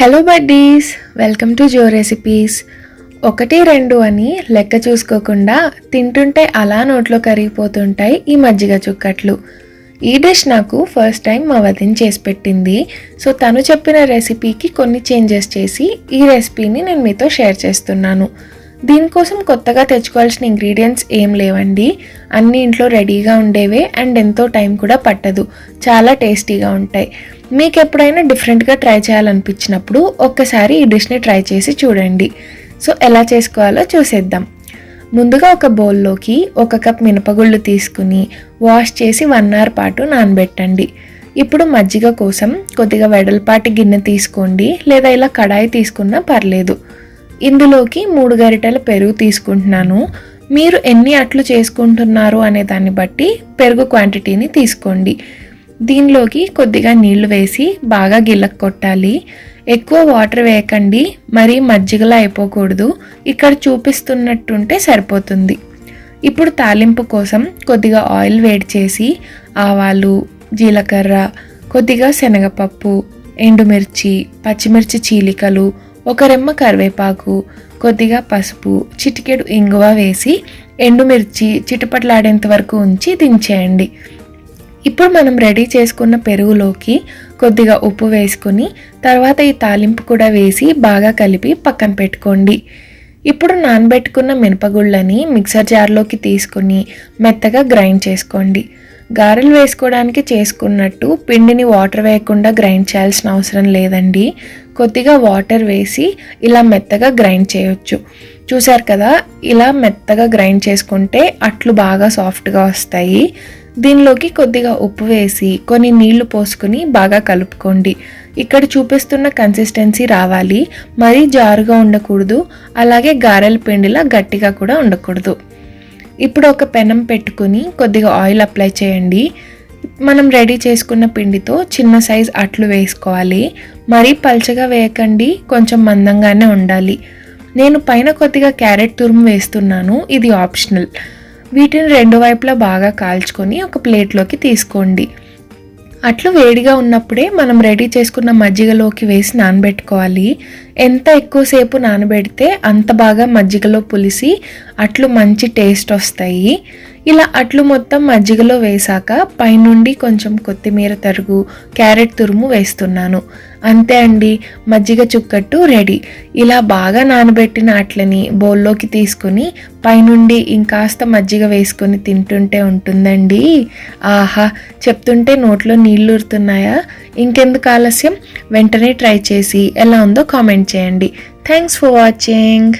Hello buddies welcome to Jo recipes ఒకటి రెండు అని లెక్క చూసుకోకుండా తింటుంటే అలా నోట్లో కరిగిపోతుంటాయి ఈ మజ్జిగ చుక్కట్లు. ఈ డిష్ నాకు ఫస్ట్ టైం మా వదిన చేసి పెట్టింది. సో తను చెప్పిన రెసిపీకి కొన్ని చేంజెస్ చేసి ఈ రెసిపీని నేను మీతో షేర్ చేస్తున్నాను. దీనికోసం కొత్తగా తెచ్చుకోవాల్సిన ఇంగ్రీడియంట్స్ ఏం లేవండి. అన్ని ఇంట్లో రెడీగా ఉండేవే అండ్ ఎంతో టైం కూడా పట్టదు. చాలా టేస్టీగా ఉంటాయి. మీకు ఎప్పుడైనా డిఫరెంట్గా ట్రై చేయాలనిపించినప్పుడు ఒక్కసారి ఈ డిష్ని ట్రై చేసి చూడండి. సో ఎలా చేసుకోవాలో చూసేద్దాం. ముందుగా ఒక బౌల్లోకి ఒక కప్ మినపగుళ్ళు తీసుకుని వాష్ చేసి వన్ అవర్ పాటు నానబెట్టండి. ఇప్పుడు మజ్జిగ కోసం కొద్దిగా వెడల్పాటి గిన్నె తీసుకోండి. లేదా ఇలా కడాయి తీసుకున్నా పర్లేదు. ఇందులోకి మూడు గరిటెల పెరుగు తీసుకుంటున్నాను. మీరు ఎన్ని అట్లు చేసుకుంటున్నారు అనే దాన్ని బట్టి పెరుగు క్వాంటిటీని తీసుకోండి. దీనిలోకి కొద్దిగా నీళ్ళు వేసి బాగా గిల్లక కొట్టాలి ఎక్కువ వాటర్ వేయకండి. మరీ మజ్జిగలా అయిపోకూడదు. ఇక్కడ చూపిస్తున్నట్టుంటే సరిపోతుంది. ఇప్పుడు తాలింపు కోసం కొద్దిగా ఆయిల్ వేడి చేసి ఆవాలు జీలకర్ర కొద్దిగా శనగపప్పు ఎండుమిర్చి పచ్చిమిర్చి చీలికలు ఒక రెమ్మ కరివేపాకు కొద్దిగా పసుపు చిటికెడు ఇంగువ వేసి ఎండుమిర్చి చిటపట్లాడేంత వరకు ఉంచి దించేయండి. ఇప్పుడు మనం రెడీ చేసుకున్న పెరుగులోకి కొద్దిగా ఉప్పు వేసుకొని తర్వాత ఈ తాలింపు కూడా వేసి బాగా కలిపి పక్కన పెట్టుకోండి. ఇప్పుడు నానబెట్టుకున్న మినపగుళ్ళని మిక్సర్ జార్లోకి తీసుకుని మెత్తగా గ్రైండ్ చేసుకోండి. గారెలు వేసుకోవడానికి చేసుకున్నట్టు పిండిని వాటర్ వేయకుండా గ్రైండ్ చేయాల్సిన అవసరం లేదండి. కొద్దిగా వాటర్ వేసి ఇలా మెత్తగా గ్రైండ్ చేయొచ్చు. చూసారు కదా ఇలా మెత్తగా గ్రైండ్ చేసుకుంటే అట్లు బాగా సాఫ్ట్గా వస్తాయి. దీనిలోకి కొద్దిగా ఉప్పు వేసి కొన్ని నీళ్ళు పోసుకుని బాగా కలుపుకోండి. ఇక్కడ చూపిస్తున్న కన్సిస్టెన్సీ రావాలి. మరీ జారుగా ఉండకూడదు. అలాగే గారెల పిండిలా గట్టిగా కూడా ఉండకూడదు. ఇప్పుడు ఒక పెనం పెట్టుకుని కొద్దిగా ఆయిల్ అప్లై చేయండి. మనం రెడీ చేసుకున్న పిండితో చిన్న సైజ్ అట్లు వేసుకోవాలి. మరీ పల్చగా వేయకండి కొంచెం మందంగానే ఉండాలి. నేను పైన కొద్దిగా క్యారెట్ తురుము వేస్తున్నాను ఇది ఆప్షనల్. వీటిని రెండు వైపులా బాగా కాల్చుకొని ఒక ప్లేట్లోకి తీసుకోండి. అట్లు వేడిగా ఉన్నప్పుడే మనం రెడీ చేసుకున్న మజ్జిగలోకి వేసి నానబెట్టుకోవాలి. ఎంత ఎక్కువసేపు నానబెడితే అంత బాగా మజ్జిగలో పులిసి అట్లు మంచి టేస్ట్ వస్తాయి. ఇలా అట్లు మొత్తం మజ్జిగలో వేశాక పైనుండి కొంచెం కొత్తిమీర తరుగు క్యారెట్ తురుము వేస్తున్నాను. అంతే అండి మజ్జిగ చుక్కట్టు రెడీ. ఇలా బాగా నానబెట్టిన అట్లని బౌల్లోకి తీసుకుని పైనుండి ఇంకాస్త మజ్జిగ వేసుకొని తింటుంటే ఉంటుందండి. ఆహా చెప్తుంటే నోట్లో నీళ్ళు ఊరుతున్నాయా ఇంకెందుకు ఆలస్యం? వెంటనే ట్రై చేసి ఎలా ఉందో కామెంట్ చేయండి. Thanks for watching.